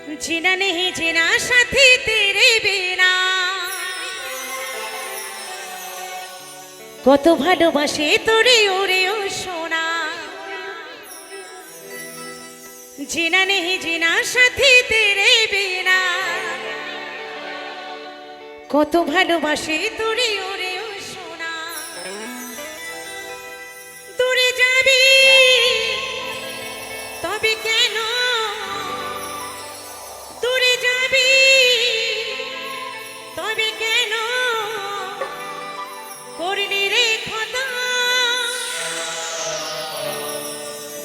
जीना नहीं जीना साथी तेरे बिना কত ভালোবাসে তোরে ওরে ও সোনা জিনা নেহি জিনা সাথী তেরে বিনা কত ভালোবাসে তোরে ওরে ও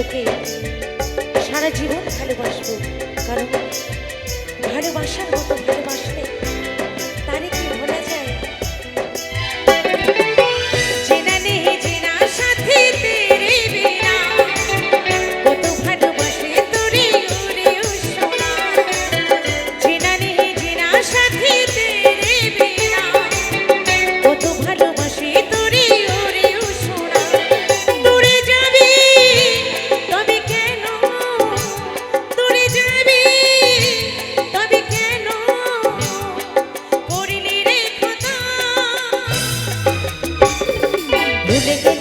তোকে সারা জীবন ভালোবাসবো। কারণ ভালোবাসার মতো ভালোবাসলে দেখে